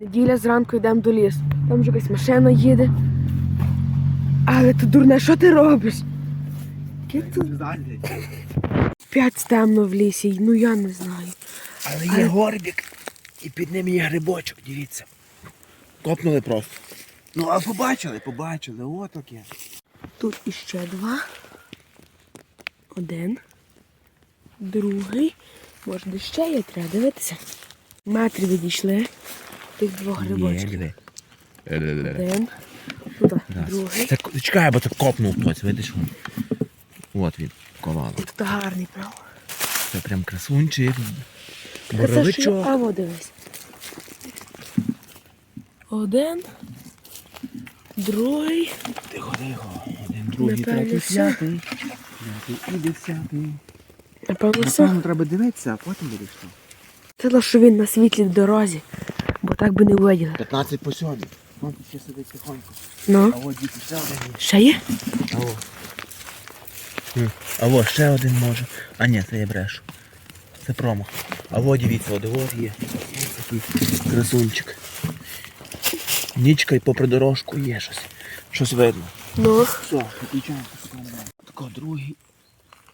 Неділя зранку йдемо до лісу. Там вже якась машина їде. Але ти дурне, що ти робиш? Яке тут п'ять темно в лісі, ну я не знаю. Але є горбик, і під ним є грибочок, дивіться. Копнули просто. Ну, а побачили, побачили, от таке. Тут іще два. Один. Другий. Може, де ще є, треба дивитися. Метри відійшли. Тих двох грибочків. Один. Тут другий. Це, чекай, бо це копнув хтось, видиш? От він, ковало. Тут гарний, правда. Це прям красунчик. Це Боровичок. а во дивись. Один. Другий. Тихо, тихо. Один, другий, Напевно, третій, все. п'ятий. П'ятий і десятий. Напевно, все. Напевно, треба дивитися, а потім будеш що. Це то, що він на світлій дорозі, так би не виділи. 15 по сьогодні. Вон ще сидить тихонько. Ну, А от діти ще один ще є? Алло. Алло, ще один може. А ні, це я брешу. Це промах. Алло, дивіться, от от є. Такий красунчик. Нічка і попри дорожку є щось. Щось видно. Ну, Все, виключаємо. Тако другий.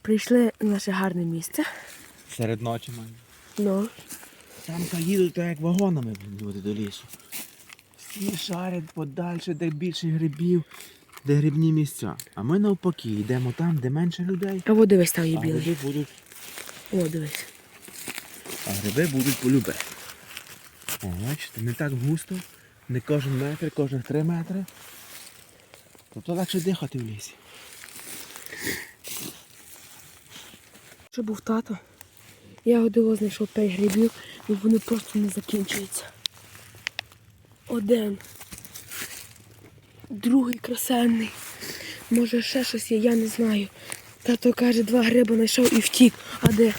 прийшли на наше гарне місце. Серед ночі маю. Ну, Там та їдуть так як вагонами блін, люди до лісу. Всі шарять подальше, де більше грибів, де грибні місця. А ми навпаки йдемо там, де менше людей. а во дивись, там є А білий. гриби будуть, О, дивись. а гриби будуть полюбе. О, бачите, не так густо, не кожен метр, кожних три метри. Тобто легше дихати в лісі. Що був тато, я годило знайшов 5 грибів, і вони просто не закінчуються. Один. Другий красенний. Може ще щось є, я не знаю. Тато каже, два гриби знайшов і втік. А де?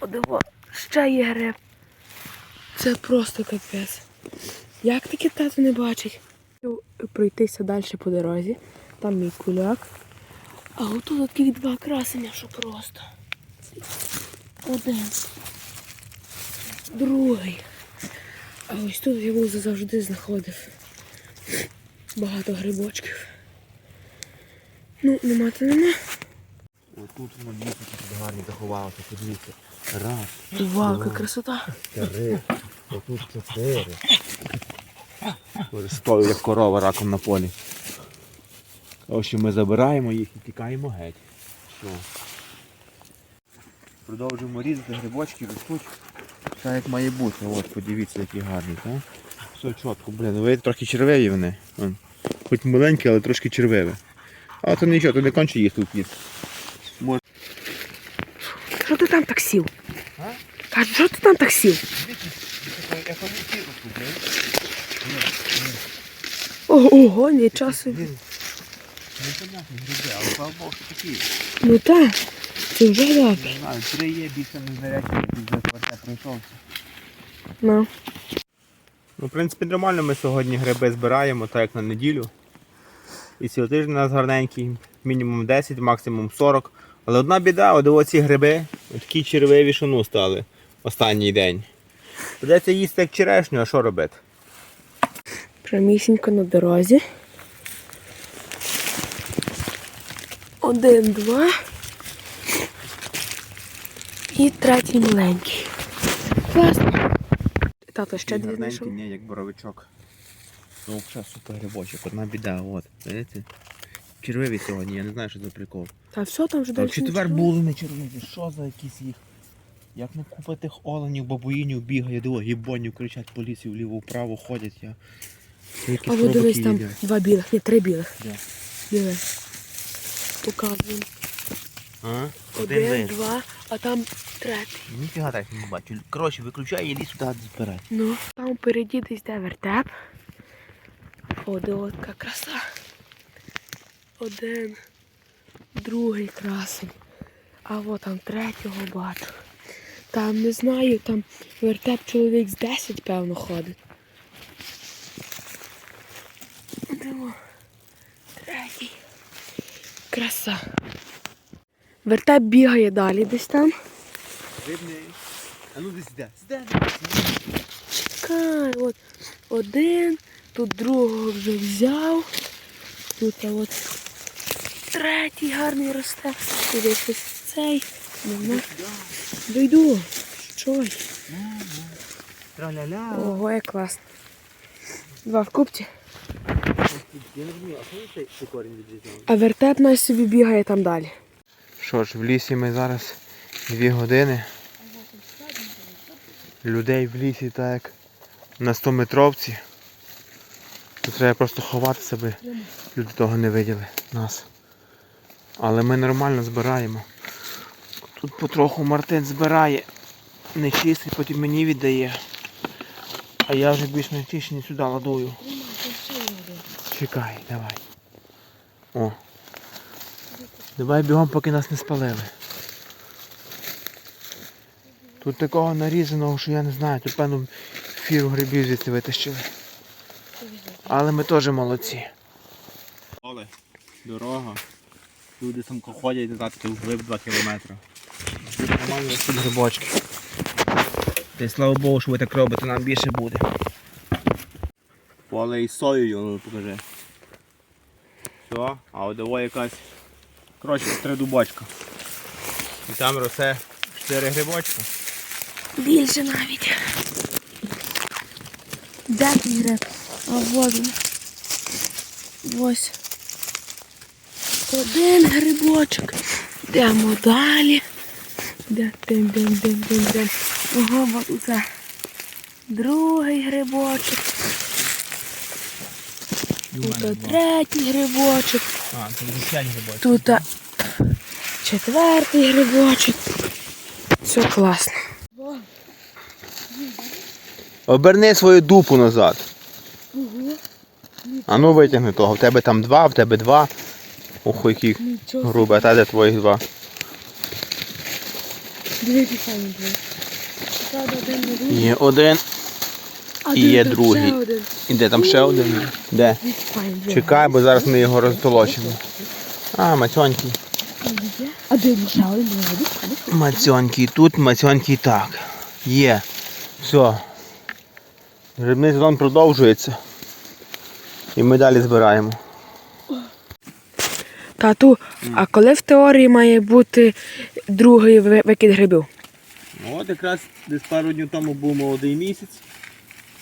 О, диво, ще є гриб. Це просто капець. Як таке тато не бачить? Пройтися далі по дорозі. Там мій куляк. А отут таких два красення, що просто. Один. Другий. А ось тут я був завжди знаходив багато грибочків. Ну, нема то нема. Ось тут воно дійсно тут гарні заховалося, подивіться. Раз, Вау, яка красота. три, отут чотири. Стою, як корова раком на полі. Ось ми забираємо їх і тікаємо геть. Все. Продовжуємо різати грибочки, ростуть. Так як має бути. От, подивіться, які гарні, так? Все чітко, блін, ви трохи червиві вони. Вон. Хоч маленькі, але трошки червиві. А то нічого, то не конче їх тут їсти. Що ти там так сів? А? Кажу, що ти там так сів? Ого, ого, нічого собі. Гриби, але слава Богу, що такі. Ну так, це вже добре. Не знаю, три є, більше не зарядки, вже квартет пройшовся. Ну. Ну, в принципі, нормально ми сьогодні гриби збираємо, так як на неділю. І цілий тиждень у нас гарненький, мінімум 10, максимум 40. Але одна біда, от оці гриби, такі червиві шуну стали останній день. Придеться їсти як черешню, а що робити? Прямісінько на дорозі. Один, два. І третій маленький. Класно. Тато ще дві знайшов. ні, як боровичок. Ну, взагалі супер грибочок, одна біда, от, видите? Червиві сьогодні, я не знаю, що за прикол. Та все там вже далі. четвер були не червиві, що за якісь їх? Як не купа тих оленів, бабуїнів бігає, диво, гібонів кричать по лісі вліво-вправо ходять. Я... А ви дивись, там їдять. два білих, ні, три білих. Де? Диви. Показуємо. А? Один, лише. два, а там третій. Ніфіга так не бачу. Коротше, виключай і ліс туди збирай. Ну, там впереді десь де вертеп. О, де от яка краса. Один, другий красень. А от там третього бачу. Там не знаю, там вертеп чоловік з 10, певно, ходить. Диво. Третій. Краса. Вертеп бігає далі десь там. А ну десь де? Де? Чекай, от один, тут другого вже взяв. Тут а от третій гарний росте. Тут ось ось цей. Нема. Дойду. Що? Ого, як класно. Два в купці. А вертеп нас собі бігає там далі. Що ж, в лісі ми зараз дві години. Людей в лісі так як на 100 метровці. Тут треба просто ховатися, аби люди того не виділи нас. Але ми нормально збираємо. Тут потроху Мартин збирає. Не чистий, потім мені віддає. А я вже більш не чищені сюди ладую. Чекай, давай. О. Давай бігом, поки нас не спалили. Тут такого нарізаного, що я не знаю, тут певно фіру грибів звідси витащили. Але ми теж молодці. Поле, дорога. Люди самко ходять назад тут вглиб 2 кілометри. Нормально Тут грибочки. Та й слава Богу, що ви так робите, нам більше буде. Поле із соєю, ну покажи. Все, а от якась. Коротше, три дубочка. І там росте чотири грибочка. Більше навіть. Де ти гриб? А вот він. Ось. Один грибочок. Йдемо далі. Де дим, дим, дим, дим, дим. Ого, от усе. Другий грибочок. Тут третій грибочок. А, тут п'ять грибочків. Тут четвертий грибочок. Все класно. Оберни свою дупу назад. А ну витягни того. В тебе там два, в тебе два. Ох, які грубі, а та де твоїх два? Один не дуже. Є один. І є другий. І де там ще один? Де? Чекай, бо зараз ми його розтолочимо. А, мацьонький. А де ще один? Мацьонький тут, мацьонький так. Є. Все. Грибний сезон продовжується. І ми далі збираємо. Тату, а коли в теорії має бути другий викид грибів? Ну, От якраз десь пару днів тому був молодий місяць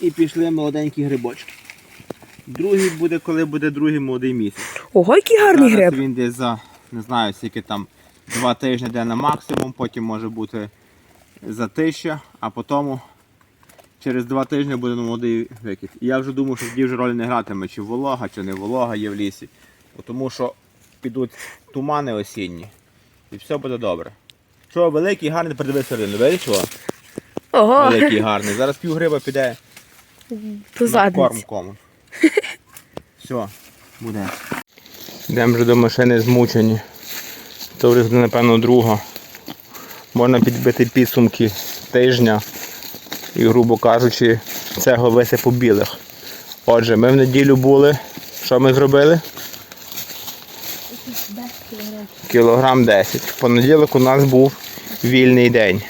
і пішли молоденькі грибочки. Другий буде, коли буде другий молодий місяць. Ого, який гарний Зараз гриб. він десь за, не знаю, скільки там, два тижні йде на максимум, потім може бути за тисяча, а потім через два тижні буде молодий викид. І я вже думаю, що тоді вже ролі не гратиме, чи волога, чи не волога є в лісі. Бо Тому що підуть тумани осінні і все буде добре. Що, великий, гарний, передивись середину, видиш? Ого, Великий, гарний. Зараз пів гриба піде по корм задниці. Все, буде. Йдемо вже до машини змучені. То вже напевно, друга. Можна підбити підсумки тижня і, грубо кажучи, цього висипу білих. Отже, ми в неділю були. Що ми зробили? Кілограм 10. В понеділок у нас був вільний день.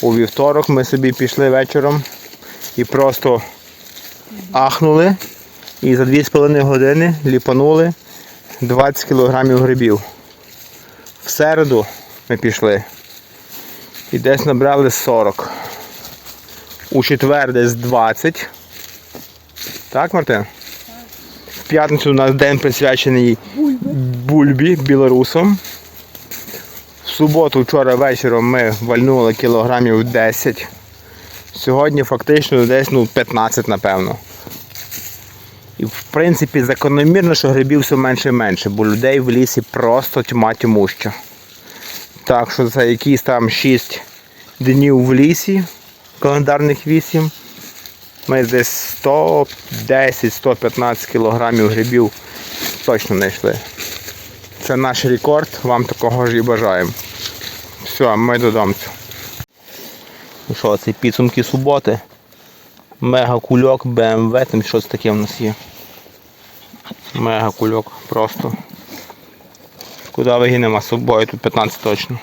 У вівторок ми собі пішли вечором і просто ахнули і за 2,5 години ліпанули 20 кілограмів грибів. В середу ми пішли і десь набрали 40. У четвер десь 20. Так, Мартин? В п'ятницю у нас день присвячений бульбі білорусам. В суботу вчора вечором ми вальнули кілограмів 10. Сьогодні фактично десь ну, 15, напевно. І в принципі закономірно, що грибів все менше і менше, бо людей в лісі просто тьма тьмуща. Так що за якісь там 6 днів в лісі, календарних 8, ми десь 110-115 кілограмів грибів точно знайшли. Це наш рекорд, вам такого ж і бажаємо. Все, ми додому. Ну що, це підсумки суботи. Мега кульок, BMW, там щось таке в нас є. Мега кульок просто. Куди вигинемо з собою, тут 15 точно.